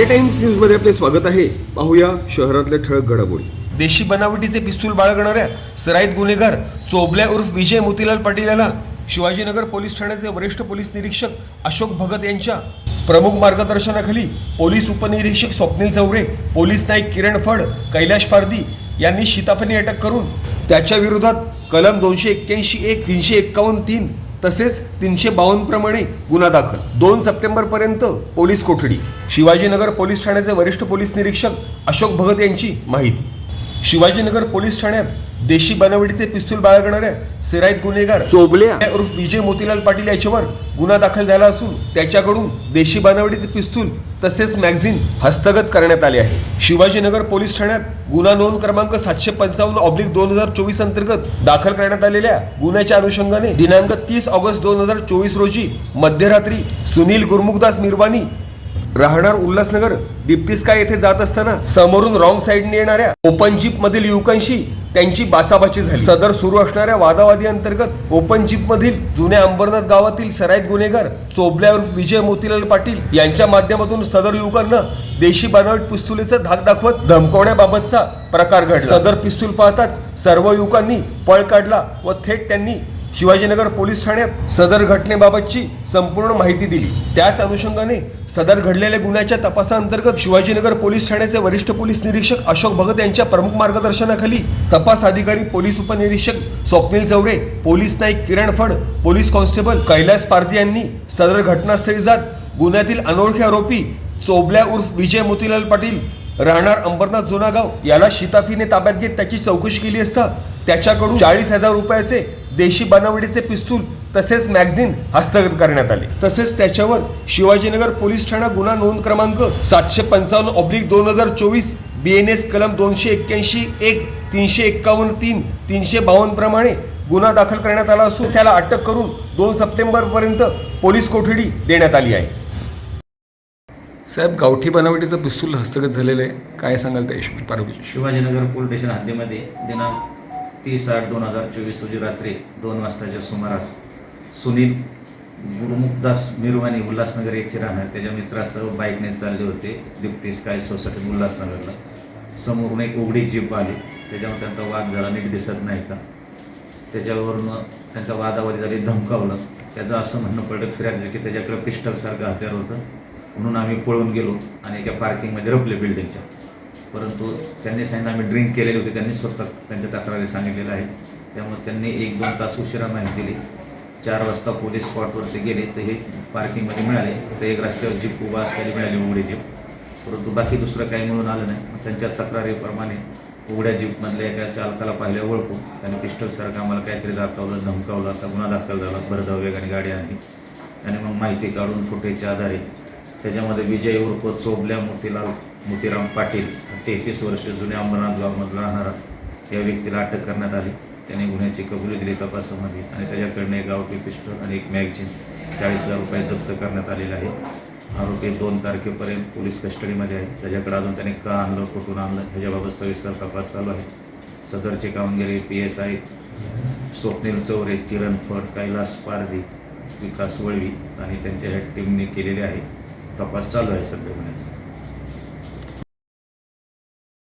Day times न्यूजमध्ये आपले स्वागत आहे. पाहूया शहरातल्या ठळक घडामोडी. देशी बनावटीचे पिस्तूल बाळगणाऱ्या सराईत गुन्हेगार चोबल्या उर्फ विजय मोतीलाल पाटील याला शिवाजीनगर पोलीस ठाण्याचे वरिष्ठ पोलीस निरीक्षक अशोक भगत यांच्या प्रमुख मार्गदर्शनाखाली पोलीस उपनिरीक्षक स्वप्नील चौरे पोलीस नाईक किरण फड कैलाश पारदी यांनी शिताफणी अटक करून त्याच्या विरोधात कलम दोनशे एक्क्याऐंशी एक तीनशे एक्कावन्न तीन तसेच तीनशे बावन्न प्रमाणे गुन्हा दाखल. दोन सप्टेंबरपर्यंत पोलीस कोठडी. शिवाजीनगर पोलीस ठाण्याचे वरिष्ठ पोलीस निरीक्षक अशोक भगत यांची माहिती. शिवाजीनगर पोलीस ठाण्यात देशी बनावटीचे पिस्तूल बाळगणाऱ्या सिराईत गुन्हेगार चोबल्या. उर्फ विजय मोतीलाल पाटील याच्यावर गुन्हा दाखल झाला असून त्याच्याकडून देशी बनावटीचे पिस्तूल तसेच मॅगझिन हस्तगत करण्यात आले आहे. शिवाजीनगर पोलीस ठाण्यात गुन्हा नोंद क्रमांक सातशे पंचावन्न ऑब्लिक दोन हजार चोवीस अंतर्गत दाखल करण्यात आलेल्या गुन्ह्याच्या अनुषंगाने दिनांक तीस ऑगस्ट दोन हजार चोवीस रोजी मध्यरात्री सुनील गुरमुखदास मिरवानी राहणार उल्हासनगर दीप्तिस्का येथे जात असताना समोरून रॉंग साईडने येणाऱ्या ओपन जीप मधील युवकांशी त्यांची बाचाबाची झाली. सदर सुरू असणाऱ्या वादावादी अंतर्गत ओपन जीप मधील जुन्या अंबरनाथ गावातील सराईत गुन्हेगार चोबल्या उर्फ विजय मोतीलाल पाटील यांच्या माध्यमातून सदर युवकांना देशी बनावट पिस्तुलीचा धाक दाखवत धमकवण्याबाबतचा प्रकार घडला. सदर पिस्तूल पाहताच सर्व युवकांनी पळ काढला व थेट त्यांनी शिवाजीनगर पोलीस ठाण्यात सदर घटनेबाबतची संपूर्ण माहिती दिली. त्याच अनुषंगाने सदर घडलेल्या गुन्ह्याच्या तपासाअंतर्गत शिवाजीनगर पोलीस ठाण्याचे वरिष्ठ पोलीस निरीक्षक अशोक भगत यांच्या प्रमुख मार्गदर्शनाखाली तपास अधिकारी पोलीस उपनिरीक्षक Swapnil Chaure police Naik Kiran Phad police constable Kailas Pardhi यांनी सदर घटनास्थळी जात गुन्ह्यातील अनोळखी आरोपी चोबल्या उर्फ विजय मोतीलाल पाटील राहणार अंबरनाथ जुनागाव याला शिताफीने ताब्यात घेत त्याची चौकशी केली असता त्याच्याकडून चाळीस हजार रुपयाचे देशी बनावटीचे पिस्तूल तसेच मॅगझिन हस्तगत करण्यात आले. तसेच त्याच्यावर शिवाजीनगर पोलीस ठाणा गुन्हा नोंद क्रमांक सातशे पंचावन्न ऑब्लिक दोन हजार चोवीस बी एन एस कलम दोनशे एक्क्याऐंशी एक तीनशे एक्कावन्न तीन तीनशे बावन्न प्रमाणे गुन्हा दाखल करण्यात आला असून त्याला अटक करून दोन सप्टेंबर पर्यंत पोलीस कोठडी देण्यात आली आहे. साहेब गावठी बनावटीचं पिस्तूल हस्तगत झालेलं आहे. काय सांगाल त्या शिवाजीनगर पोलीस स्टेशन हद्दीमध्ये दिनांक तीस आठ दोन हजार चोवीस रोजी रात्री दोन वाजताच्या सुमारास सुनील गुरुमुखदास मिरवानी उल्हासनगर एकचे राहणार. त्याच्या मित्रासह बाईकने चालले होते. दीप्ती स्काय सोसायटी उल्हासनगरला. समोरून एक उघडी जीप आली. त्याच्यावर त्यांचा वाद झाला नीट दिसत नाही का? त्याच्यावरून त्यांचा वादावादी झाली धमकावलं. त्याचं असं म्हणणं पडलं फिरायचं की त्याच्याकडे पिस्टलसारखं हत्यार होतं. म्हणून आम्ही पळून गेलो आणि एका पार्किंगमध्ये रपले बिल्डिंगच्या परंतु त्यांनी सांगितलं आम्ही ड्रिंक केलेले होते त्यांनी स्वतः त्यांच्या तक्रारी सांगितलेलं आहे त्यामुळे त्यांनी एक दोन तास उशिरा माहिती दिली. चार वाजता पोलीस स्पॉटवरती गेले तर हे पार्किंगमध्ये मिळाले. तर एक रस्त्यावर जीप उभा असलेली मिळाली उघडी जीप. परंतु बाकी दुसरं काही मिळून आलं नाही. मग त्यांच्या तक्रारीप्रमाणे उघड्या जीपमधल्या एका चालकाला पाहिल्या ओळखून. त्याने पिस्टलसारखं आम्हाला काहीतरी दाखवलं धमकावलं असा गुन्हा दाखल झाला. भरधाव वेगाने गाडी आणली. आणि मग माहिती काढून फुटेजच्या आधारे त्याच्यामध्ये विजय उर्फ चोबल्या मोतीलाल मोतीराम पाटील तेहतीस वर्ष जुन्या अंबरनाथ गावमधला राहणारा या व्यक्तीला अटक करण्यात आली. त्याने गुन्ह्याची कबुली दिली तपासामध्ये. आणि त्याच्याकडनं एक गावठी पिस्टल आणि एक मॅगझिन चाळीस हजार रुपये जप्त करण्यात आलेला आहे आरोपी दोन तारखेपर्यंत पोलीस कस्टडीमध्ये आहे त्याच्याकडे अजून त्याने का आणलं कुठून आणलं ह्याच्याबाबत सविस्तर तपास चालू आहे. सदरची कामगिरी P S I Swapnil Chaure Kiran Phad Kailas Pardhi Vikas Valvi आणि त्यांच्या ह्या टीमने केलेले आहे. तपास चालू आहे सध्या गुन्ह्याचा.